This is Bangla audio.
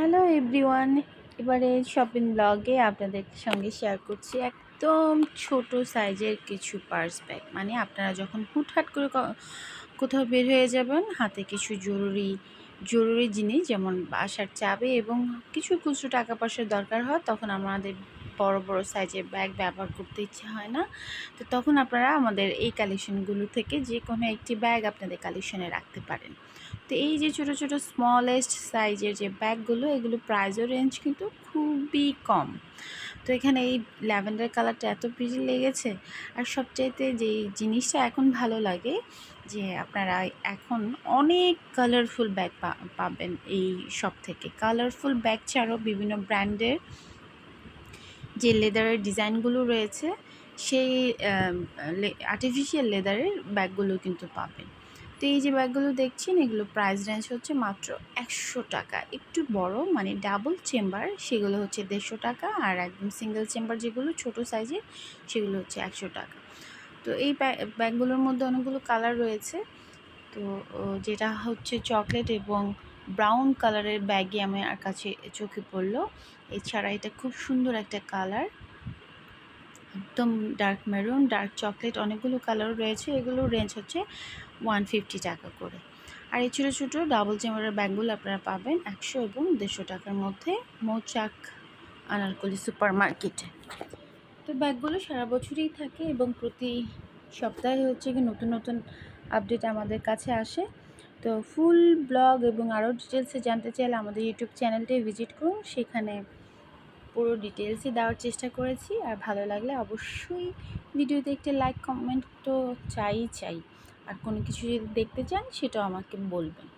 হ্যালো এভরিওয়ান, এবারে শপিং ব্লগে আপনাদের সঙ্গে শেয়ার করছি একদম ছোট সাইজের কিছু পার্স ব্যাগ মানে আপনারা যখন হুটহাট করে কোথাও বের হয়ে যাবেন, হাতে কিছু জরুরি জরুরি জিনিস যেমন বাসার চাবে এবং কিছু খুচরো টাকা পয়সার দরকার হয়, তখন আমাদের বড় বড় সাইজের ব্যাগ ব্যবহার করতে ইচ্ছে হয় না। তো তখন আপনারা আমাদের এই কালেকশনগুলো থেকে যে কোনো একটি ব্যাগ আপনাদের কালেকশনে রাখতে পারেন। তো এই যে ছোট ছোট স্মলেস্ট সাইজের যে ব্যাগগুলো এগুলো প্রাইজও রেঞ্জ কিন্তু খুবই কম। তো এখানে এই ল্যাভেন্ডার কালারটা এত প্রিটি লেগেছে। আর সবচাইতে যে জিনিসটা এখন ভালো লাগে, যে আপনারা এখন অনেক কালারফুল ব্যাগ পাবেন এই শপ থেকে। কালারফুল ব্যাগ ছাড়াও বিভিন্ন ব্র্যান্ডের যে লেদারের ডিজাইনগুলো রয়েছে, সেই আর্টিফিশিয়াল লেদারের ব্যাগগুলো কিন্তু পাবেন। তো এই যে ব্যাগগুলো দেখছেন, এগুলো প্রাইস রেঞ্জ হচ্ছে মাত্র একশো টাকা। একটু বড় মানে ডাবল চেম্বার সেগুলো হচ্ছে দেড়শো টাকা আর একদম সিঙ্গেল চেম্বার যেগুলো ছোট সাইজের সেগুলো হচ্ছে একশো টাকা। তো এই ব্যাগগুলোর মধ্যে অনেকগুলো কালার রয়েছে। তো যেটা হচ্ছে চকলেট এবং ব্রাউন কালারের ব্যাগই আমার কাছে চোখে পড়ল। এছাড়া এটা খুব সুন্দর একটা কালার একদম ডার্ক মেরুন ডার্ক চকলেট অনেকগুলো কালার রয়েছে। এগুলো রেঞ্জ হচ্ছে ওয়ান ফিফটি টাকা করে। আর এই ছোটো ছোটো ডাবল চেম্বারের ব্যাগগুলো আপনারা পাবেন একশো এবং দেড়শো টাকার মধ্যে মৌচাক আনারকলি সুপার মার্কেটে তো ব্যাগগুলো সারা বছরই থাকে এবং প্রতি সপ্তাহে হচ্ছে কি নতুন নতুন আপডেট আমাদের কাছে আসে। তো ফুল ব্লগ এবং আরও ডিটেলসে জানতে চাইলে আমাদের ইউটিউব চ্যানেলটি ভিজিট করুন। সেখানে পুরো ডিটেলসই দেওয়ার চেষ্টা করেছি। আর ভালো লাগলে অবশ্যই ভিডিওতে একটা লাইক কমেন্ট তো চাই চাই। আর কোনো কিছু যদি দেখতে চান, সেটাও আমাকে বলবেন।